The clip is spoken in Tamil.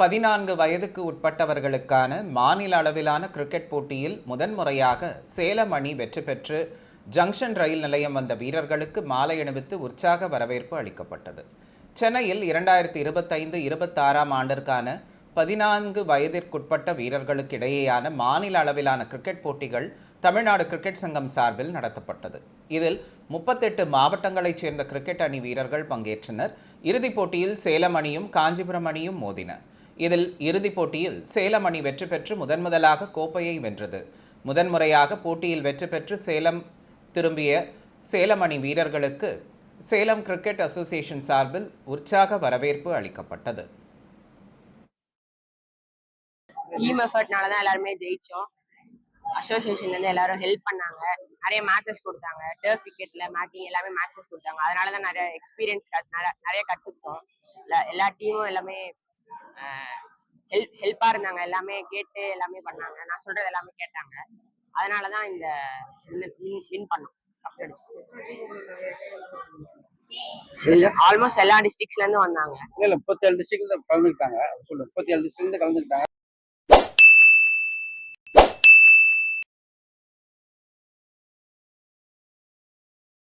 பதினான்கு வயதுக்கு உட்பட்டவர்களுக்கான மாநில அளவிலான கிரிக்கெட் போட்டியில் முதன்முறையாக சேலம் அணி வெற்றி பெற்று ஜங்ஷன் ரயில் நிலையம் வந்த வீரர்களுக்கு மாலை அணிவித்து உற்சாக வரவேற்பு அளிக்கப்பட்டது. சென்னையில் இரண்டாயிரத்தி இருபத்தைந்து இருபத்தாறாம் ஆண்டிற்கான பதினான்கு வயதிற்குட்பட்ட வீரர்களுக்கு இடையேயான மாநில அளவிலான கிரிக்கெட் போட்டிகள் தமிழ்நாடு கிரிக்கெட் சங்கம் சார்பில் நடத்தப்பட்டது. இதில் முப்பத்தெட்டு மாவட்டங்களைச் சேர்ந்த கிரிக்கெட் அணி வீரர்கள் பங்கேற்றனர். இறுதிப் போட்டியில் சேலம் அணியும் காஞ்சிபுரம் அணியும் மோதின. இதில் இறுதிப் போட்டியில் சேலம் அணி வெற்றி பெற்று முதன்முதலாக கோப்பையை வென்றது. முதன்முறையாக போட்டியில் வெற்றி பெற்று சேலம் திரும்பிய சேலம் அணி வீரர்களுக்கு சேலம் கிரிக்கெட் அசோசியேஷன் சார்பில் உற்சாக வரவேற்பு அளிக்கப்பட்டது. டீம் எஃபர்ட்னால தான் எல்லாருமே ஜெயிச்சோம். அசோசியேஷன்ல இருந்து எல்லாரும் ஹெல்ப் பண்ணாங்க. நிறைய மேட்சஸ் கொடுத்தாங்க. டர்ஃப் விக்கெட்ல மேட்டிங் எல்லாமே மேட்சஸ் கொடுத்தாங்க. அதனால தான் நிறைய எக்ஸ்பீரியன்ஸ் நிறைய கத்துக்கிட்டோம். எல்லா டீமும் எல்லாமே ஹெல்ப் ஹெல்ப்பா இருந்தாங்க. எல்லாமே கேட்டு எல்லாமே பண்ணாங்க. நான் சொல்றது எல்லாமே கேட்டாங்க. அதனால தான் இந்த வின் பண்ணோம். அடிச்சோம். ஆல்மோஸ்ட் எல்லா டிஸ்ட்ரிக்ஸ்ல இருந்து வந்தாங்க. இல்ல இல்ல முப்பத்தி ஏழு டிஸ்ட்ரிக்ட்ல கலந்துக்கிட்டாங்க. முப்பத்தி ஏழு டிஸ்ட்ரிக்ட்ல கலந்துக்கிட்டாங்க.